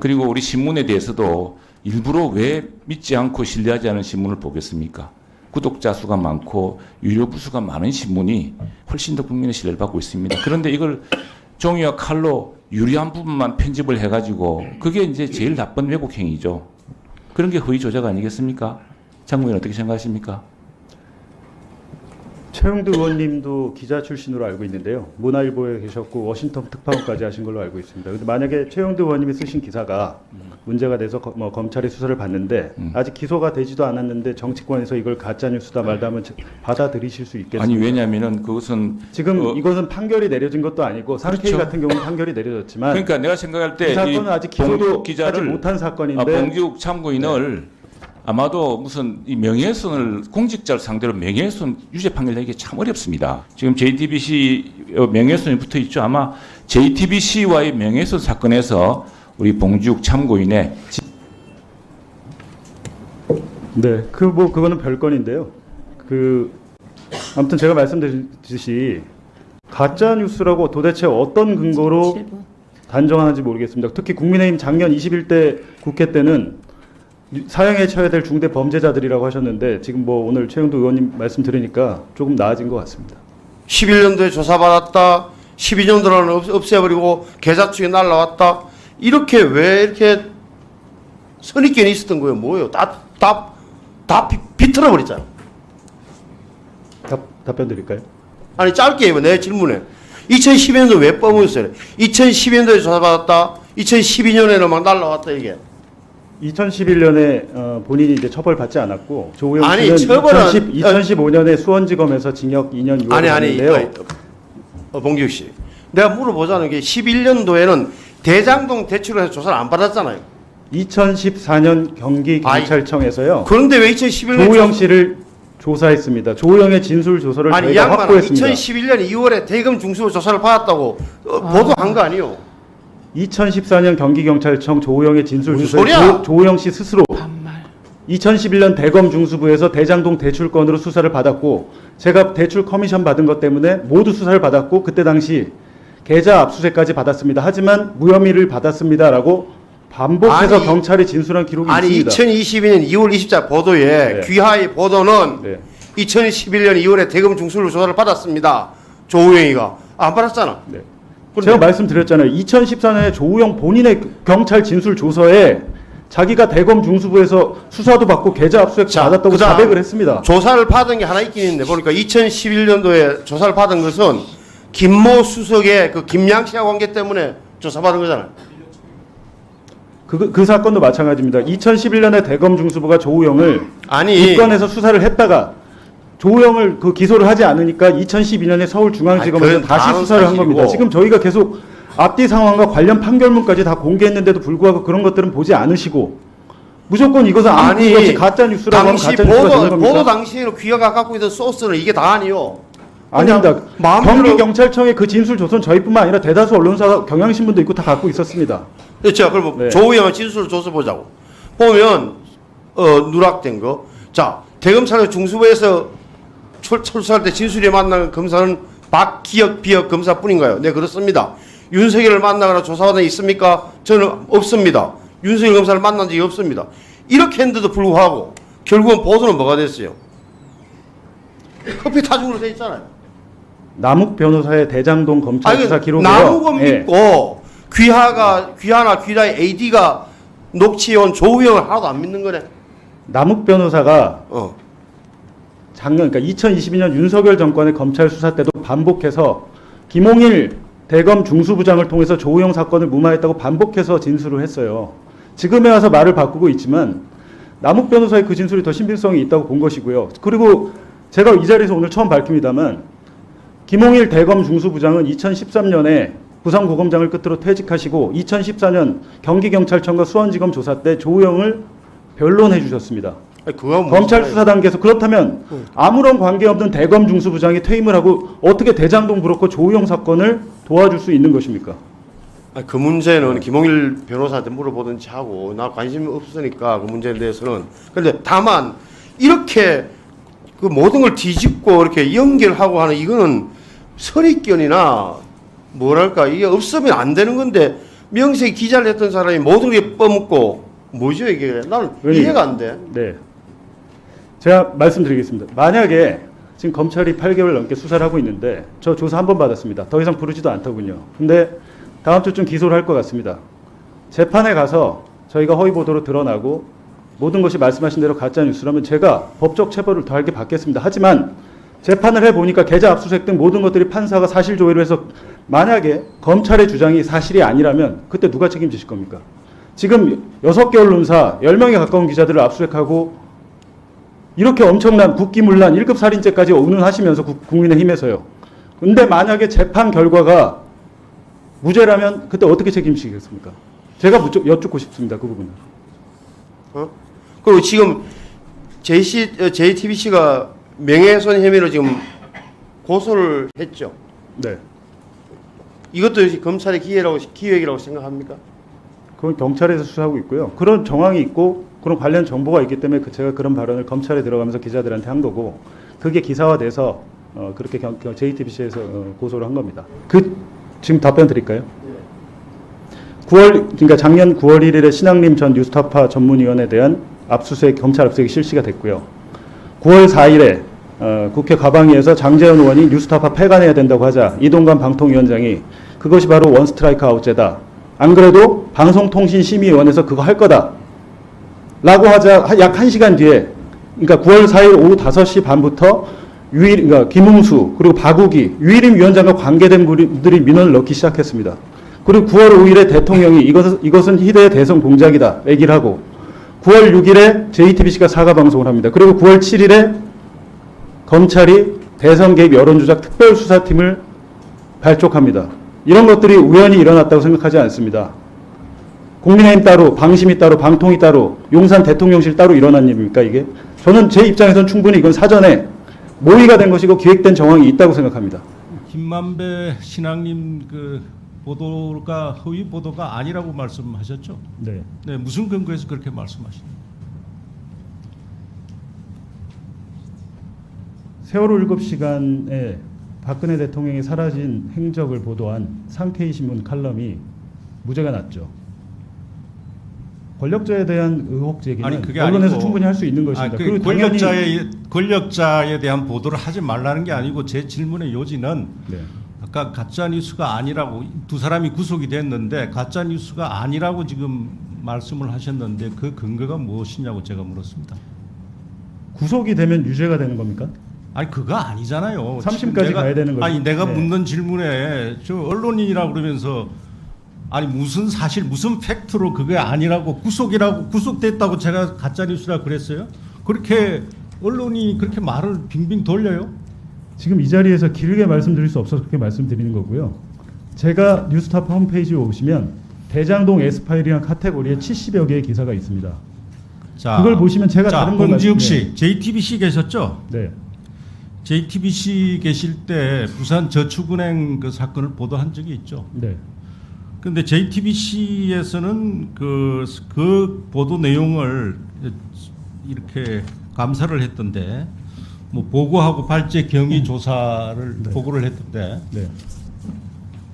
그리고 우리 신문에 대해서도 일부러 왜 믿지 않고 신뢰하지 않은 신문을 보겠습니까? 구독자 수가 많고 유료 부수가 많은 신문이 훨씬 더 국민의 신뢰를 받고 있습니다. 그런데 이걸 종이와 칼로 유리한 부분만 편집을 해가지고 그게 이제 제일 나쁜 왜곡 행위죠. 그런 게 허위 조작 아니겠습니까? 장관님 어떻게 생각하십니까? 최영두 의원님도 기자 출신으로 알고 있는데요. 문화일보에 계셨고 워싱턴 특파원까지 하신 걸로 알고 있습니다. 근데 만약에 최영두 의원님이 쓰신 기사가 문제가 돼서 거- 뭐 검찰이 수사를 받는데 음. 아직 기소가 되지도 않았는데 정치권에서 이걸 가짜 뉴스다 말다면 받아들이실 수 있겠습니까? 아니 왜냐하면은 그것은 지금 어, 이것은 판결이 내려진 것도 아니고 상케이 그렇죠. 같은 경우는 판결이 내려졌지만 그러니까 내가 생각할 이때 사건은 이 아직 기소도 봉주 하지 기자를 못한 아, 사건인데 봉지욱 참고인을 아마도 무슨 이 명예훼손을 공직자를 상대로 명예훼손 유죄 판결 내기 참 어렵습니다. 지금 JTBC 어, 명예훼손이 붙어 있죠. 아마 JTBC와의 명예훼손 사건에서 우리 봉지욱 참고인의 지- 네, 그 뭐 그거는 별건인데요. 그 아무튼 제가 말씀드렸듯이 가짜 뉴스라고 도대체 어떤 근거로 단정하는지 모르겠습니다. 특히 국민의힘 작년 21대 국회 때는 유- 사형에 처해야 될 중대 범죄자들이라고 하셨는데 지금 뭐 오늘 최영도 의원님 말씀 들으니까 조금 나아진 것 같습니다. 11년도에 조사받았다. 12년도로는 없, 없애버리고 계좌축에 날라왔다. 이렇게 왜 이렇게 선입견이 있었던 거예요? 뭐예요? 다, 다, 다 비, 비틀어 버렸잖아. 답, 답변 드릴까요? 아니, 짧게 해봐. 내 질문에. 2012년도 왜 뻥었어요? 2012년도에 조사받았다. 2012년에는 막 날라왔다, 이게. 2011년에 어, 본인이 이제 처벌받지 않았고 조우영 아니, 씨는 처벌은- 2010, 2015년에 수원지검에서 징역 2년 6월을 아니, 아니, 받는데요. 어, 봉기욱 씨. 내가 물어보자는 게 11년도에는 대장동 대출을 해서 조사를 안 받았잖아요. 2014년 경기 경찰청에서요. 그런데 왜 2011년에 조우영 씨를 조사했습니다. 조우영의 진술 조서를 아니 이 저희가 양반은 확보했습니다. 2011년 2월에 대검 중수 조사를 받았다고 어, 보도한 거 아니요? 2014년 경기 경찰청 조우영의 진술 소리야? 조, 조우영 씨 스스로 2011년 대검 중수부에서 대장동 대출 건으로 수사를 받았고 제가 대출 커미션 받은 것 때문에 모두 수사를 받았고 그때 당시 계좌 압수수색까지 받았습니다. 하지만 무혐의를 받았습니다라고 반복해서 아니, 경찰에 진술한 기록이 아니 있습니다. 2022년 2월 20일 보도에 네. 귀하의 보도는 네. 2011년 2월에 대검 중수로 조사를 받았습니다. 조우영이가 안 받았잖아. 네. 제가 말씀드렸잖아요. 2014년에 조우영 본인의 경찰 진술 조서에 자기가 대검 중수부에서 수사도 받고 계좌 압수수색 자, 받았다고 그다음 자백을 했습니다. 조사를 받은 게 하나 있긴 있는데 보니까 2011년도에 조사를 받은 것은 김모 수석의 그 김양 씨와 관계 때문에 조사받은 거잖아요. 그, 그 사건도 마찬가지입니다. 2011년에 대검 중수부가 조우영을 아니 입건해서 수사를 했다가 조우영을 그 기소를 하지 않으니까 2012년에 서울중앙지검에서 아니, 그건 다시 수사를 한 겁니다. 지금 저희가 계속 앞뒤 상황과 관련 판결문까지 다 공개했는데도 불구하고 그런 것들은 보지 않으시고 무조건 이것은 아니, 없이 가짜 뉴스라고 하면 가짜 뉴스가 되는 보도, 겁니까? 보도 당시에는 귀하가 갖고 있던 소스는 이게 다 아니요. 아닙니다. 경기 경찰청의 그 진술 조선 저희뿐만 아니라 대다수 언론사 경향신문도 있고 다 갖고 있었습니다. 자, 그럼 네. 조우영의 진술을 줘서 보자고. 보면 어, 누락된 거. 자, 대검찰의 중수부에서 출, 출소할 때 진술이 만난 검사는 박기혁 비혁 검사뿐인가요? 네, 그렇습니다. 윤석열을 만나거나 적 있습니까? 저는 없습니다. 윤석열 검사를 만난 적이 없습니다. 이렇게 했는데도 불구하고 결국은 보도는 뭐가 됐어요? 커피 타중으로 돼 있잖아요. 남욱 변호사의 대장동 검찰 아니, 수사 기록이요. 나무건 예. 믿고 귀하가 귀하나 귀하의 AD가 녹취해온 조우영을 하나도 안 믿는 거네. 남욱 변호사가 어. 작년 그러니까 2022년 윤석열 정권의 검찰 수사 때도 반복해서 김홍일 대검 중수부장을 통해서 조우영 사건을 무마했다고 반복해서 진술을 했어요. 지금에 와서 말을 바꾸고 있지만 남욱 변호사의 그 진술이 더 신빙성이 있다고 본 것이고요. 그리고 제가 이 자리에서 오늘 처음 밝힙니다만 김홍일 대검 중수부장은 2013년에 부산고검장을 끝으로 퇴직하시고 2014년 경기경찰청과 수원지검 조사 때 조우영을 변론해 주셨습니다. 검찰. 수사 단계에서 그렇다면 아무런 관계 없는 대검 중수부장이 퇴임을 하고 어떻게 대장동 브로커 조우영 사건을 도와줄 수 있는 것입니까? 아니, 그 문제는 김홍일 변호사한테 물어보든지 하고 나 관심이 없으니까 그 문제에 대해서는 근데 다만 이렇게 그 모든 걸 뒤집고 이렇게 연결하고 하는 이거는 선입견이나 뭐랄까 이게 없으면 안 되는 건데 명색이 기자를 했던 사람이 모든 게 써먹고 뭐죠 이게? 나는. 이해가 안 돼. 네. 제가 말씀드리겠습니다. 만약에 지금 검찰이 8개월 넘게 수사를 하고 있는데 저 조사 한 번 받았습니다. 더 이상 부르지도 않더군요. 근데 다음 주쯤 기소를 할 것 같습니다. 재판에 가서 저희가 허위 보도로 드러나고 모든 것이 말씀하신 대로 가짜 뉴스라면 제가 법적 처벌을 더하게 받겠습니다. 하지만 재판을 해 보니까 계좌 압수수색 등 모든 것들이 판사가 사실 조회를 해서 만약에 검찰의 주장이 사실이 아니라면 그때 누가 책임지실 겁니까? 지금 여섯 개 언론사 10명에 가까운 기자들을 압수수색하고 이렇게 엄청난 국기문란 1급 살인죄까지 운운하시면서 국- 국민의힘에서요. 근데 만약에 재판 결과가 무죄라면 그때 어떻게 책임지겠습니까? 제가 묻- 여쭙고 싶습니다. 그 부분은. 어? 그리고 지금 JC, 어, JTBC가 명예훼손 혐의로 지금 고소를 했죠. 네. 이것도 역시 검찰의 기회라고 기획이라고 생각합니까? 그건 경찰에서 수사하고 있고요. 그런 정황이 있고 그런 관련 정보가 있기 때문에 그 제가 그런 발언을 검찰에 들어가면서 기자들한테 한 거고 그게 기사화돼서 어, 그렇게 경, 경- JTBC에서 어, 고소를 한 겁니다. 그 지금 답변 드릴까요? 9월 그러니까 작년 9월 1일에 신앙림 전 뉴스타파 전문위원에 대한 압수수색 검찰 압수수색이 실시가 됐고요. 9월 4일에 어, 국회 가방위에서 장재현 의원이 뉴스타파 폐간해야 된다고 하자 이동관 방통위원장이 그것이 바로 원 스트라이크 아웃제다. 안 그래도 방송통신심의위원회에서 그거 할 거다. 라고 하자 약 1시간 뒤에 그러니까 9월 4일 오후 5시 반부터 유일 그러니까 김웅수 그리고 박우기 유일임 위원장과 관계된 분들이 민원을 넣기 시작했습니다. 그리고 9월 5일에 대통령이 이것은 이것은 희대의 대성 공작이다 얘기를 하고 9월 6일에 JTBC가 사과 방송을 합니다. 그리고 9월 7일에 검찰이 대선 개입 여론조작 특별수사팀을 발족합니다. 이런 것들이 우연히 일어났다고 생각하지 않습니다. 국민의힘 따로, 방심이 따로, 방통이 따로, 용산 대통령실 따로 일어난 일입니까 이게? 저는 제 입장에선 충분히 이건 사전에 모의가 된 것이고 기획된 정황이 있다고 생각합니다. 김만배 신앙님 그 보도가 허위 보도가 아니라고 말씀하셨죠? 네. 네, 무슨 근거에서 그렇게 말씀하시나요? 세월호 7시간에 박근혜 대통령이 사라진 행적을 보도한 상케이 신문 칼럼이 무죄가 났죠. 권력자에 대한 의혹 제기는 아니 그게 언론에서 아니고 충분히 할 수 있는 것입니다. 아니, 그 권력자의 권력자에 대한 보도를 하지 말라는 게 아니고 제 질문의 요지는 네. 아까 가짜 뉴스가 아니라고 두 사람이 구속이 됐는데 가짜 뉴스가 아니라고 지금 말씀을 하셨는데 그 근거가 무엇이냐고 제가 물었습니다. 구속이 되면 유죄가 되는 겁니까? 아니 그거 아니잖아요. 삼심까지 지금 내가- 가야 되는 거죠. 아니 내가 네. 묻는 질문에 저 언론인이라 그러면서 아니 무슨 사실 무슨 팩트로 그게 아니라고 구속이라고 구속됐다고 제가 가짜 뉴스라 그랬어요? 그렇게 언론이 그렇게 말을 빙빙 돌려요? 지금 이 자리에서 길게 말씀드릴 수 없어서 그렇게 말씀드리는 거고요. 제가 뉴스타파 홈페이지에 오시면 대장동 에스파일이라는 카테고리에 70여 개의 기사가 있습니다. 자, 그걸 보시면 제가 자, 다른 걸 봉지욱 말씀- 씨, JTBC 계셨죠? 네. JTBC 계실 때 부산 저축은행 그 사건을 보도한 적이 있죠. 네. 근데 JTBC에서는 그, 그 보도 내용을 이렇게 감사를 했던데, 뭐 보고하고 발제 경위 조사를 네. 보고를 했던데, 네.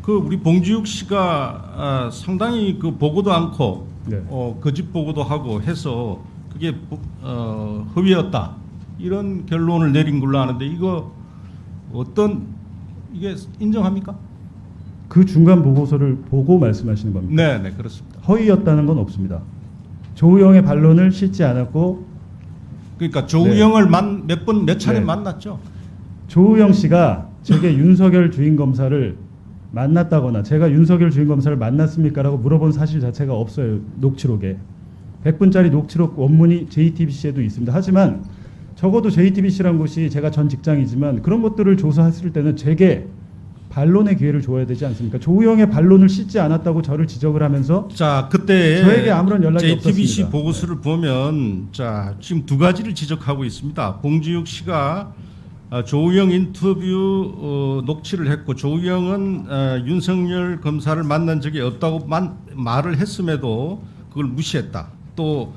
그 우리 봉지욱 씨가 아, 상당히 그 보고도 않고 네. 어, 거짓 보고도 하고 해서 그게 보- 어, 허위였다 이런 결론을 내린 걸로 아는데 이거 어떤 이게 인정합니까? 그 중간 보고서를 보고 말씀하시는 겁니다. 네, 네 그렇습니다. 허위였다는 건 없습니다. 조우영의 반론을 싣지 않았고 그러니까 조우영을 만몇번 몇 차례 네. 만났죠. 조우영 씨가 제게 윤석열 주인 검사를 만났다거나 제가 윤석열 주인 검사를 만났습니까라고 물어본 사실 자체가 없어요. 녹취록에. 100분짜리 녹취록 원문이 JTBC에도 있습니다. 하지만 적어도 JTBC란 곳이 제가 전 직장이지만 그런 것들을 조사했을 때는 제게 반론의 기회를 줘야 되지 않습니까? 조우영의 반론을 씻지 않았다고 저를 지적을 하면서 자 그때 저에게 아무런 연락이 JTBC 없었습니다. 보고서를 보면 자 지금 두 가지를 지적하고 있습니다. 봉지욱 씨가 어, 조우영 인터뷰 어, 녹취를 했고 조우영은 어, 윤석열 검사를 만난 적이 없다고 만, 말을 했음에도 그걸 무시했다. 또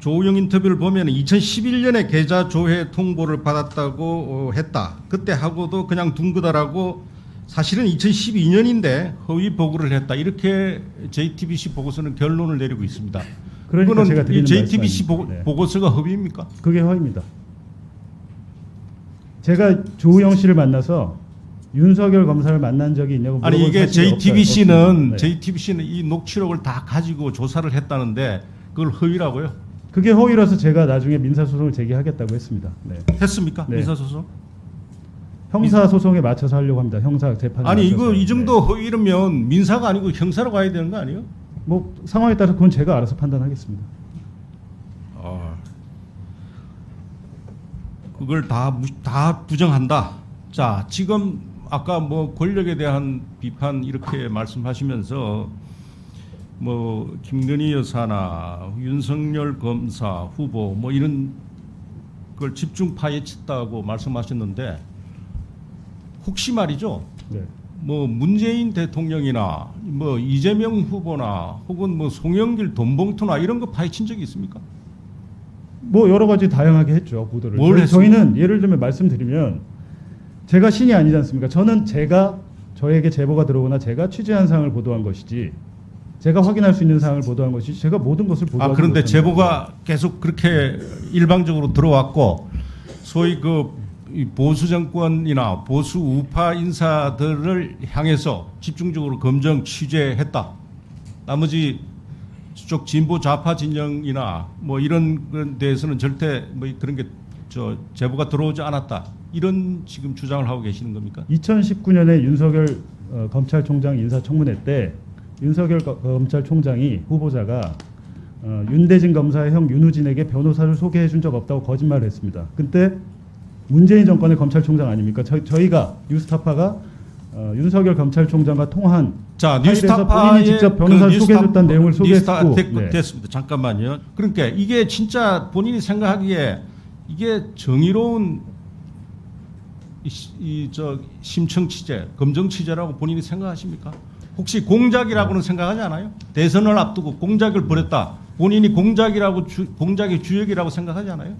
조우영 인터뷰를 보면 2011년에 계좌 조회 통보를 받았다고 어, 했다. 그때 하고도 그냥 둔 거다라고 사실은 2012년인데 허위 보고를 했다 이렇게 JTBC 보고서는 결론을 내리고 있습니다. 그러니까 제가 드리는 이 JTBC 보고, 말씀입니다. 네. 보고서가 허위입니까? 그게 허입니다. 제가 조우영 씨를 만나서 윤석열 검사를 만난 적이 있냐고 아니 물어본 이게 사실이 없어요. JTBC는. 네. JTBC는 이 녹취록을 다 가지고 조사를 했다는데 그걸 허위라고요? 그게 허위라서 제가 나중에 민사소송을 제기하겠다고 했습니다. 네. 했습니까? 네. 민사소송? 형사 소송에 맞춰서 하려고 합니다. 형사 재판에 아니. 이거 이 정도 네. 허위라면 민사가 아니고 형사로 가야 되는 거 아니에요? 뭐 상황에 따라서 그건 제가 알아서 판단하겠습니다. 아, 그걸 다, 무- 다 부정한다. 자, 지금 아까 뭐 권력에 대한 비판 이렇게 말씀하시면서 뭐 김건희 여사나 윤석열 검사 후보 뭐 이런 걸 집중 파헤쳤다고 말씀하셨는데 혹시 말이죠. 네. 뭐 문재인 대통령이나 뭐 이재명 후보나 혹은 뭐 송영길 돈봉투나 이런 거 파헤친 적이 있습니까? 뭐 여러 가지 다양하게 했죠 보도를. 뭘 저희-? 저희는 예를 들면 말씀드리면 제가 신이 아니지 않습니까? 저는 제가 저에게 제보가 들어오거나 제가 취재한 사항을 보도한 것이지 제가 확인할 수 있는 사항을 보도한 것이지 제가 모든 것을 보도하지 아 그런데. 제보가 계속 그렇게 일방적으로 들어왔고 소위 그이 보수 정권이나 보수 우파 인사들을 향해서 집중적으로 검증 취재했다. 나머지 쪽 진보 좌파 진영이나 뭐 이런 건 데에서는 절대 뭐 그런 게 저 제보가 들어오지 않았다. 이런 지금 주장을 하고 계시는 겁니까? 2019년에 윤석열 어, 검찰총장 인사청문회 때 윤석열 거- 검찰총장이 후보자가 어, 윤대진 검사의 형 윤우진에게 변호사를 소개해 준 적 없다고 거짓말을 했습니다. 그때 문재인 정권의 검찰총장 아닙니까? 저, 저희가 뉴스타파가 어, 윤석열 검찰총장과 통화한 자, 뉴스타파의 본인이 직접 변호사를 그 소개해줬다는 내용을 소개했고 됐, 네. 됐습니다. 잠깐만요. 그러니까 이게 진짜 본인이 생각하기에 이게 정의로운 이저 심청 취재, 검정 취재라고 본인이 생각하십니까? 혹시 공작이라고는 생각하지 않아요? 대선을 앞두고 공작을 벌였다. 본인이 공작이라고 주, 공작의 주역이라고 생각하지 않아요?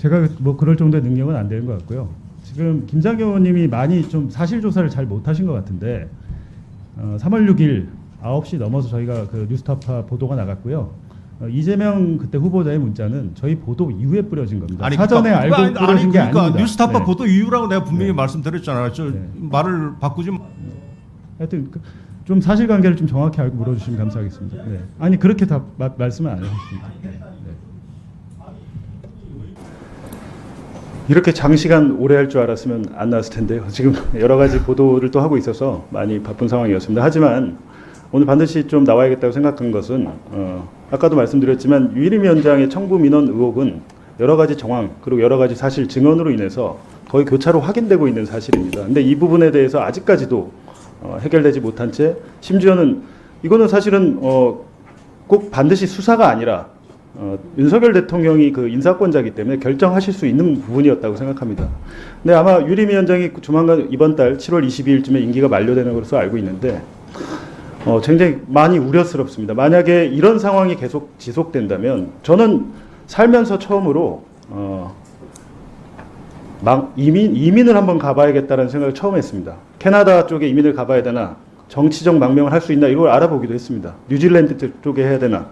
제가 뭐 그럴 정도의 능력은 안 되는 것 같고요. 지금 김장겸 의원님이 많이 좀 사실 조사를 잘 못하신 것 같은데 어, 3월 6일 9시 넘어서 저희가 그 뉴스타파 보도가 나갔고요. 어, 이재명 그때 후보자의 문자는 저희 보도 이후에 뿌려진 겁니다. 사전에 그러니까, 알고 그러니까 뿌려진 아니, 게 그러니까 아닙니다. 뉴스타파 네. 보도 이유라고 내가 분명히 네. 말씀드렸잖아요. 저 네. 말을 바꾸지 마. 하여튼 그- 좀 사실관계를 좀 정확히 알고 물어주시면 감사하겠습니다. 네. 아니 그렇게 다 마- 말씀을 안 하셨습니다. 네. 이렇게 장시간 오래 할 줄 알았으면 안 나왔을 텐데요. 지금 여러 가지 보도를 또 하고 있어서 많이 바쁜 상황이었습니다. 하지만 오늘 반드시 좀 나와야겠다고 생각한 것은 어, 아까도 말씀드렸지만 유일임 위원장의 청부 민원 의혹은 여러 가지 정황 그리고 여러 가지 사실 증언으로 인해서 거의 교차로 확인되고 있는 사실입니다. 근데 이 부분에 대해서 아직까지도 어, 해결되지 못한 채 심지어는 이거는 사실은 어, 꼭 반드시 수사가 아니라 어, 윤석열 대통령이 그 인사권자이기 때문에 결정하실 수 있는 부분이었다고 생각합니다. 근데 아마 유림 위원장이 조만간 이번 달 7월 22일쯤에 임기가 만료되는 것으로 알고 있는데 어, 굉장히 많이 우려스럽습니다. 만약에 이런 상황이 계속 지속된다면 저는 살면서 처음으로 어, 막 이민 이민을 한번 가봐야겠다는 생각을 처음 했습니다. 캐나다 쪽에 이민을 가봐야 되나 정치적 망명을 할 수 있나 이걸 알아보기도 했습니다. 뉴질랜드 쪽- 쪽에 해야 되나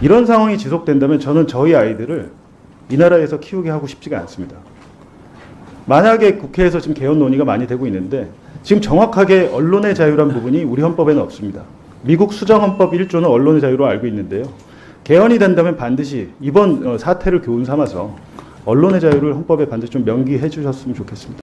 이런 상황이 지속된다면 저는 저희 아이들을 이 나라에서 키우게 하고 싶지가 않습니다. 만약에 국회에서 지금 개헌 논의가 많이 되고 있는데 지금 정확하게 언론의 자유란 부분이 우리 헌법에는 없습니다. 미국 수정헌법 1조는 언론의 자유로 알고 있는데요. 개헌이 된다면 반드시 이번 어, 사태를 교훈 삼아서 언론의 자유를 헌법에 반드시 좀 명기해 주셨으면 좋겠습니다.